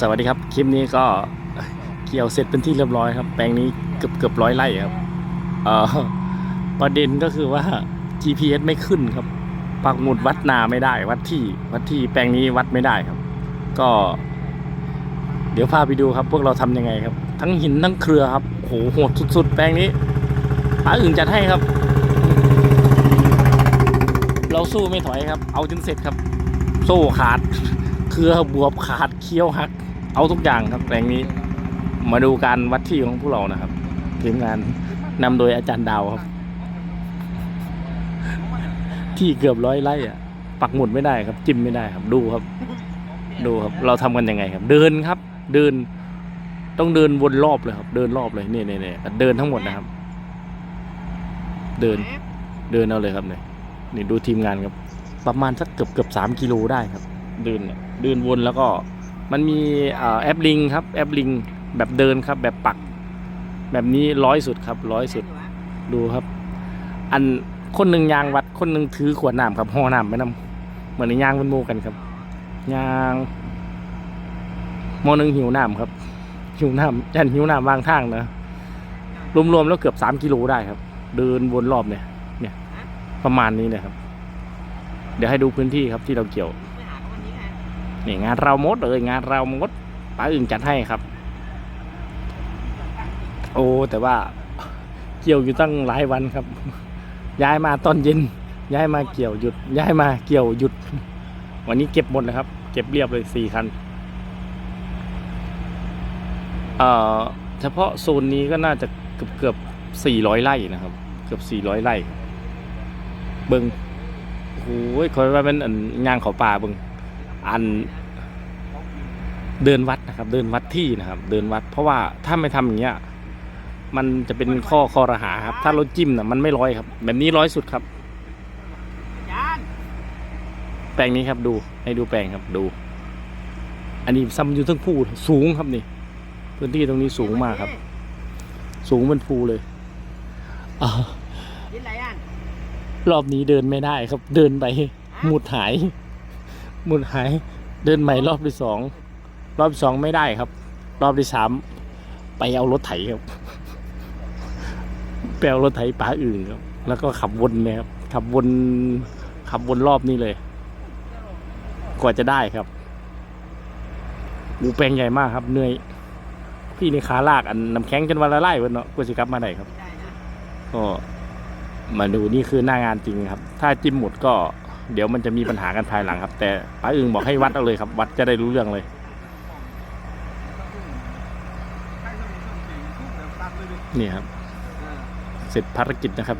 สวัสดีครับ คลิปนี้ก็เกี่ยวเสร็จเป็นที่เรียบร้อยครับ แปลงนี้เกือบเกือบร้อยไร่ครับเออประเด็นก็คือว่า GPS ไม่ขึ้นครับ ปักหมุดวัดนาไม่ได้ วัดที่วัดที่แปลงนี้วัดไม่ได้ครับ ก็ เดี๋ยวพาไปดูครับ พวกเราทำยังไงครับ ทั้งหินทั้งเครือครับโหโหดสุด ๆ แปลงนี้ป้าอื่นจัดให้ครับ เราสู้ไม่ถอยครับ เอาจนเสร็จครับโซ่ขาด เครือบวบขาดเคี้ยวหัก เอาทุกอย่างครับแปลงนี้ มาดูการวัดที่ของพวกเรานะครับทีมงานนำโดยอาจารย์ดาวครับ ที่เกือบร้อยไร่อะ ปักหมุดไม่ได้ครับ จิ้มไม่ได้ครับ ดูครับ ดูครับ เราทำกันยังไงครับ เดินครับ เดิน ต้องเดินวนรอบเลยครับ เดินรอบเลยเนี่นี่นี่เดินทั้งหมดนะครับ เดิน เดินเอาเลยครับเนี่ยนี่ดูทีมงานครับ ประมาณสักเกือบเกือบสามกิโลได้ครับ เดินเนี่ยเดินวนแล้วก็มันมีอแอปลิงครับแอปลิงแบบเดินครับ แบบปัก แบบนี้ร้อยสุดครับร้อยสุดดูครับ อันคนหนึ่งยางวัดคนหนึ่งถือขวดน้ำครับห่อน้ำไปนำเหมือนในยางเป็นโมกันครับยางโมอหนึ่งหิวน้ำครับ หิวน้ำยันหิวน้ำวางทางนะรวมๆแล้วเกือบสามกิโลได้ครับ เดินวนรอบเนี่ย เนี่ย ประมาณนี้เลยครับ เดี๋ยวให้ดูพื้นที่ครับที่เราเกี่ยว นี่งานเรามดเลยงานเรามดป้าอึ่งจัดให้ครับ โอ้แต่ว่าเกี่ยวอยู่ตั้งหลายวันครับ ย้ายมาตอนเย็น ย้ายมาเกี่ยวหยุด ย้ายมาเกี่ยวหยุด วันนี้เก็บหมดเลยครับ เก็บเรียบเลยสี่คันเอ่อเฉพาะโซนนี้ก็น่าจะเกือบเกือบสี่ร้อยไร่นะครับ เกือบสี่ร้อยไร่ เบิงโอ้โหคอยว่าเป็นอันยางเขาป่าเบิง อันเดินวัดนะครับ เดินวัดที่นะครับ เดินวัด เพราะว่าถ้าไม่ทำอย่างเงี้ยมันจะเป็นข้อคอรหาครับ ถ้าเราจิ้มนะมันไม่ร้อยครับ แบบนี้ร้อยสุดครับ แปลงนี้ครับดูให้ดูแปลงครับดู อันนี้ซัมอยู่ทั้งภูสูงครับนี่พื้นที่ตรงนี้สูงมากครับ สูงเป็นภูเลยอ่ากินอะไรอะรอบนี้เดินไม่ได้ครับ เดินไปหมุดหาย หมุดหายเดินใหม่รอบที่สองรอบที่สองไม่ได้ครับ รอบที่สามไปเอารถไถครับไปเอารถไถป่าอื่นครับ แล้วก็ขับวนเนะครับขับวนขับวนรอบนี้เลย กว่าจะได้ครับอูแปลงใหญ่มากครับเหนื่อย พี่ในขาลากอันน้ำแข็งจนวันละไล่วันเนาะกว่าจะกลับมาได้ครับไม่ได้นะก็มาดูนี่คือหน้างานจริงครับ ถ้าจิ้มหมดก็ เดี๋ยวมันจะมีปัญหากันภายหลังครับ แต่ป้าอึงบอกให้วัดเอาเลยครับ วัดจะได้รู้เรื่องเลย นี่ครับ เสร็จภารกิจนะครับ